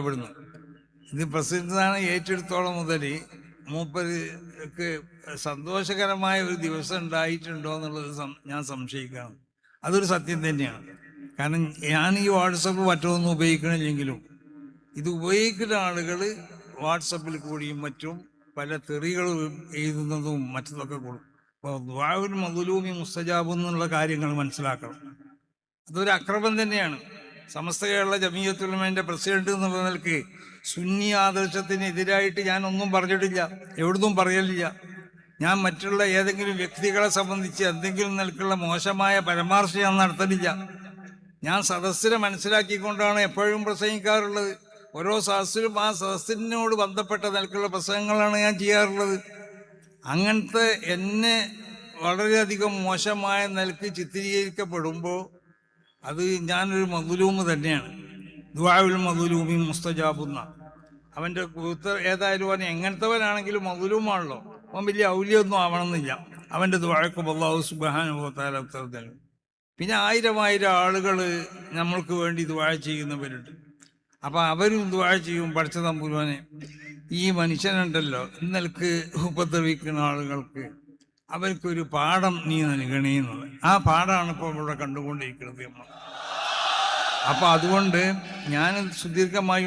ഇടപെടുന്നത് ഇത് പ്രസിദ്ധനാണ് ഏറ്റെടുത്തോളം മുതൽ മൂപ്പർക്ക് സന്തോഷകരമായ ഒരു ദിവസം ഉണ്ടായിട്ടുണ്ടോ എന്നുള്ളത് ഞാൻ സംശയിക്കുകയാണ്. അതൊരു സത്യം തന്നെയാണ്. കാരണം ഞാൻ ഈ വാട്സപ്പ് മറ്റൊന്നും ഉപയോഗിക്കണില്ലെങ്കിലും ഇത് ഉപയോഗിക്കുന്ന ആളുകൾ വാട്സപ്പിൽ കൂടിയും മറ്റും പല തെറികൾ എഴുതുന്നതും മറ്റതൊക്കെ കൊടുക്കും അപ്പോൾ ദ്വാവിൽ മധുലൂമി മുസ്തജാബ് എന്നുള്ള കാര്യങ്ങൾ മനസ്സിലാക്കണം. അതൊരു അക്രമം തന്നെയാണ്. സമസ്ത കേരള ജമീയത്തുലമേന്റെ പ്രസിഡന്റ് എന്നുള്ള നിലയ്ക്ക് സുന്നി ആദർശത്തിനെതിരായിട്ട് ഒന്നും പറഞ്ഞിട്ടില്ല എവിടുന്നും പറയലില്ല. ഞാൻ മറ്റുള്ള ഏതെങ്കിലും വ്യക്തികളെ സംബന്ധിച്ച് എന്തെങ്കിലും നിലക്കുള്ള മോശമായ പരാമർശം ഞാൻ നടത്തലില്ല ഞാൻ സദസ്സിനെ മനസ്സിലാക്കിക്കൊണ്ടാണ് എപ്പോഴും പ്രസംഗിക്കാറുള്ളത്. ഓരോ സദസ്സിലും ആ സദസ്സിനോട് ബന്ധപ്പെട്ട നിലക്കുള്ള പ്രസംഗങ്ങളാണ് ഞാൻ ചെയ്യാറുള്ളത്. അങ്ങനത്തെ എന്നെ വളരെയധികം മോശമായ നിലയ്ക്ക് ചിത്രീകരിക്കപ്പെടുമ്പോൾ അത് ഞാനൊരു മധുലൂമ് തന്നെയാണ്. ദുബായുൽ മധുലൂമി മുസ്തജാബുന്ന. അവന്റെ കൂത്ത ഏതായാലും അവൻ എങ്ങനത്തവനാണെങ്കിലും മധുലൂമാണല്ലോ അവൻ വലിയ ഔല്യൊന്നും ആവണമെന്നില്ല. അവന്റെ ദുബായക്കും അള്ളാഹു സുബാനുഭവത്താൽ ഉത്തരം തരും പിന്നെ ആയിരം ആയിരം ആളുകൾ നമ്മൾക്ക് വേണ്ടി ദുബായ ചെയ്യുന്നവരുണ്ട്. അപ്പം അവരും ദുബായ ചെയ്യും പഠിച്ച തമ്പുരുവാനെ ഈ മനുഷ്യനുണ്ടല്ലോ ഇന്നൽക്ക് ഉപദ്രവിക്കുന്ന ആളുകൾക്ക് അവർക്കൊരു പാഠം നീ നൽകണേ എന്നുള്ളത് ആ പാഠമാണ് ഇപ്പോൾ ഇവിടെ കണ്ടുകൊണ്ടിരിക്കുന്നത് നമ്മൾ. അപ്പം അതുകൊണ്ട് ഞാൻ സുദീർഘമായി